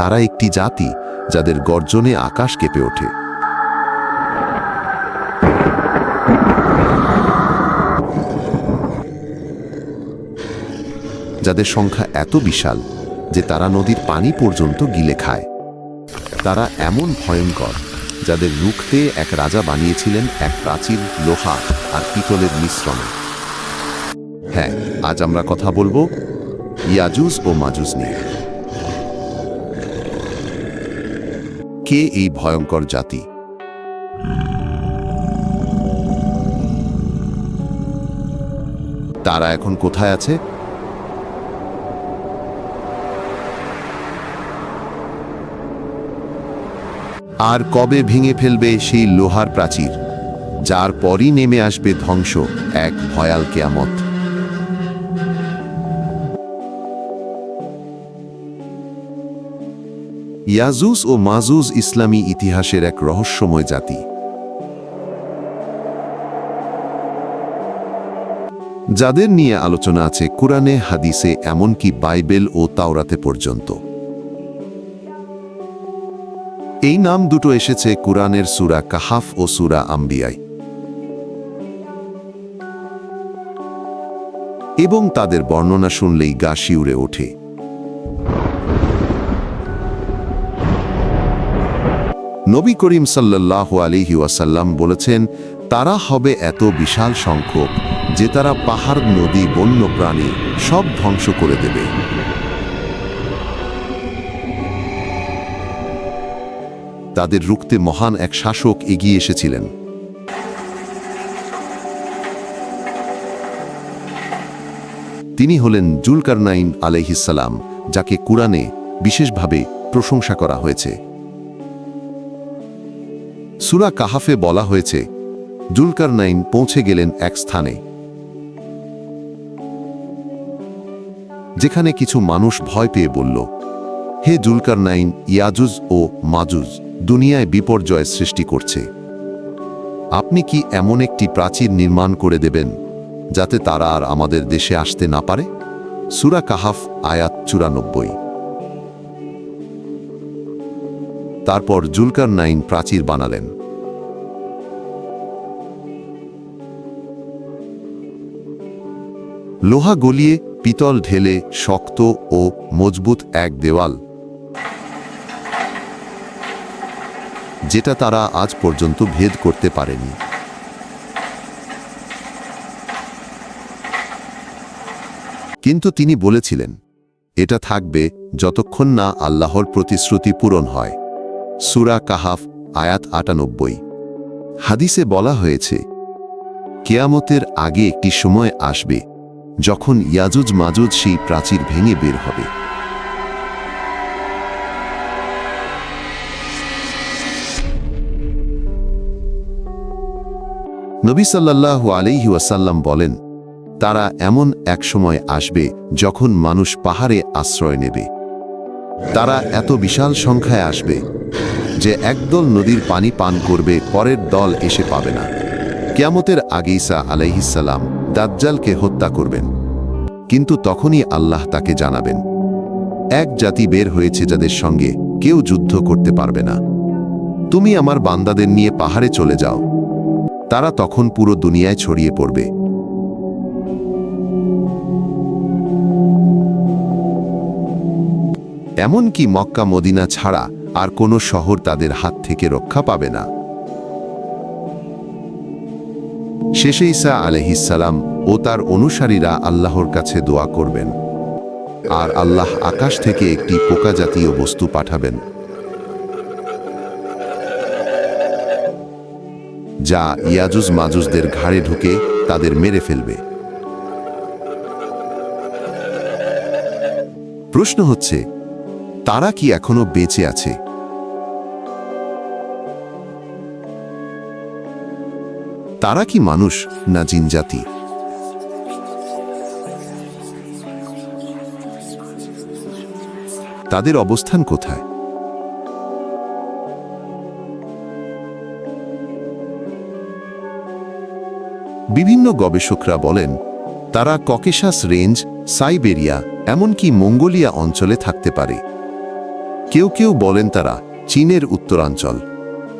তারা একটি জাতি যাদের গর্জনে আকাশ কেঁপে ওঠে। যাদের সংখ্যা এত বিশাল যে তারা নদীর পানি পর্যন্ত গিলে খায়। তারা এমন ভয়ঙ্কর যাদের রুখতে এক রাজা বানিয়েছিলেন এক প্রাচীন লোহা আর পিতলের মিশ্রণে। হ্যাঁ আজ আমরা কথা বলব ইয়াজুজ ও মাজুজ নিয়ে। কে এই ভয়ঙ্কর জাতি? তারা এখন কোথায় আছে? আর কবে ভেঙে ফেলবে সেই লোহার প্রাচীর, যার পরই নেমে আসবে ধ্বংস এক ভয়াল কেয়ামত। ইয়াজুস ও মাজুজ ইসলামী ইতিহাসের এক রহস্যময় জাতি। যাদের নিয়ে আলোচনা আছে কোরআনে, হাদিসে, এমনকি বাইবেল ও তাওরাতে পর্যন্ত। এই নাম দুটো এসেছে কুরআনের সুরা কাহাফ ও সুরা আম্বিয়ায়। এবং তাদের বর্ণনা শুনলেই গা শিউরে ওঠে। নবী করিম সাল্লাহ আলিহি ওয়াসাল্লাম বলেছেন, তারা হবে এত বিশাল সংখ্যক যে তারা পাহাড়, নদী, বন্য প্রাণী সব ধ্বংস করে দেবে। তাদের রুখতে মহান এক শাসক এগিয়ে এসেছিলেন। তিনি হলেন জুলকারনাইন আলাইহিসাল্লাম যাকে কুরআনে বিশেষভাবে প্রশংসা করা হয়েছে। সুরা কাহাফে বলা হয়েছে, জুলকারনাইন পৌঁছে গেলেন এক স্থানে। যেখানে কিছু মানুষ ভয় পেয়ে বলল, হে জুলকারনাইন, ইয়াজুজ ও মাজুজ, দুনিয়ায় বিপর্যয় সৃষ্টি করছে। আপনি কি এমন একটি প্রাচীর নির্মাণ করে দেবেন, যাতে তারা আর আমাদের দেশে আসতে না পারে? সুরা কাহাফ, আয়াত চুরানব্বই। তারপর জুলকার নাইন প্রাচীর বানালেন। লোহা গলিয়ে পিতল ঢেলে শক্ত ও মজবুত এক দেওয়াল। যেটা তারা আজ পর্যন্ত ভেদ করতে পারেনি। কিন্তু তিনি বলেছিলেন, এটা থাকবে যতক্ষণ না আল্লাহর প্রতিশ্রুতি পূরণ হয়। সুরা কাহাফ, আয়াত আটানব্বই। হাদিসে বলা হয়েছে, কেয়ামতের আগে একটি সময় আসবে যখন ইয়াজুজ মাজুজ সেই প্রাচীর ভেঙে বের হবে। নবী সাল্লাল্লাহু আলাইহি ওয়াসাল্লাম বলেন, তারা এমন এক সময় আসবে যখন মানুষ পাহাড়ে আশ্রয় নেবে। তারা এত বিশাল সংখ্যায় আসবে যে একদল নদীর পানি পান করবে, পরের দল এসে পাবে না। কেয়ামতের আগেইসা আলাইহিসাল্লাম দাজ্জালকে হত্যা করবেন। কিন্তু তখনই আল্লাহ তাকে জানাবেন, এক জাতি বের হয়েছে যাদের সঙ্গে কেউ যুদ্ধ করতে পারবে না। তুমি আমার বান্দাদের নিয়ে পাহাড়ে চলে যাও। তারা তখন পুরো দুনিয়ায় ছড়িয়ে পড়বে। এমনকি মক্কা মদিনা ছাড়া আর কোনো শহর তাদের হাত থেকে রক্ষা পাবে না। শেষে ঈসা আলহিসাল্লাম ও তার অনুসারীরা আল্লাহর কাছে দোয়া করবেন। আর আল্লাহ আকাশ থেকে একটি পোকা জাতীয় বস্তু পাঠাবেন। যা ইয়াজুজ মাজুজদের ঘাড়ে ঢুকে তাদের মেরে ফেলবে। প্রশ্ন হচ্ছে, তারা কি এখনও বেঁচে আছে? তারা কি মানুষ না জিনজাতি তাদের অবস্থান কোথায়? বিভিন্ন গবেষকরা বলেন, তারা ককেশাস রেঞ্জ, সাইবেরিয়া, এমনকি মঙ্গোলিয়া অঞ্চলে থাকতে পারে। কেউ কেউ বলেন তারা চীনের উত্তরাঞ্চল।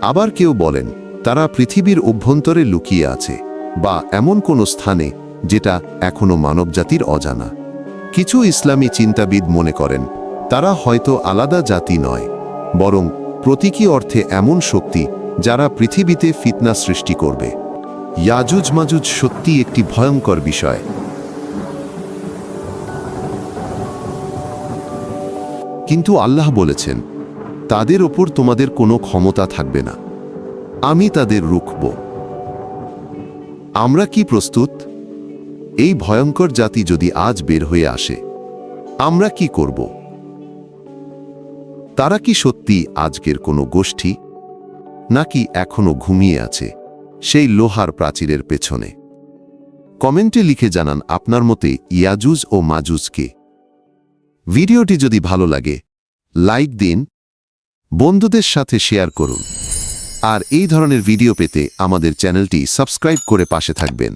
আবার কেউ বলেন তারা পৃথিবীর অভ্যন্তরে লুকিয়ে আছে, বা এমন কোনো স্থানে যেটা এখনও মানবজাতির অজানা। কিছু ইসলামী চিন্তাবিদ মনে করেন, তারা হয়তো আলাদা জাতি নয়, বরং প্রতীকী অর্থে এমন শক্তি যারা পৃথিবীতে ফিতনা সৃষ্টি করবে। ইয়াজুজ মাজুজ সত্যি একটি ভয়ঙ্কর বিষয়। কিন্তু আল্লাহ বলেছেন, তাদের ওপর তোমাদের কোনো ক্ষমতা থাকবে না। আমি তাদের রুখব। আমরা কি প্রস্তুত? এই ভয়ঙ্কর জাতি যদি আজ বের হয়ে আসে, আমরা কি করব? তারা কি সত্যি আজকের কোনো গোষ্ঠী, নাকি এখনও ঘুমিয়ে আছে সেই লোহার প্রাচীরের পেছনে? কমেন্টে লিখে জানান আপনার মতে ইয়াজুজ ও মাজুজকে ভিডিওটি যদি ভালো লাগে, লাইক দিন, বন্ধুদের সাথে শেয়ার করুন। আর এই ধরনের ভিডিও পেতে আমাদের চ্যানেলটি সাবস্ক্রাইব করে পাশে থাকবেন।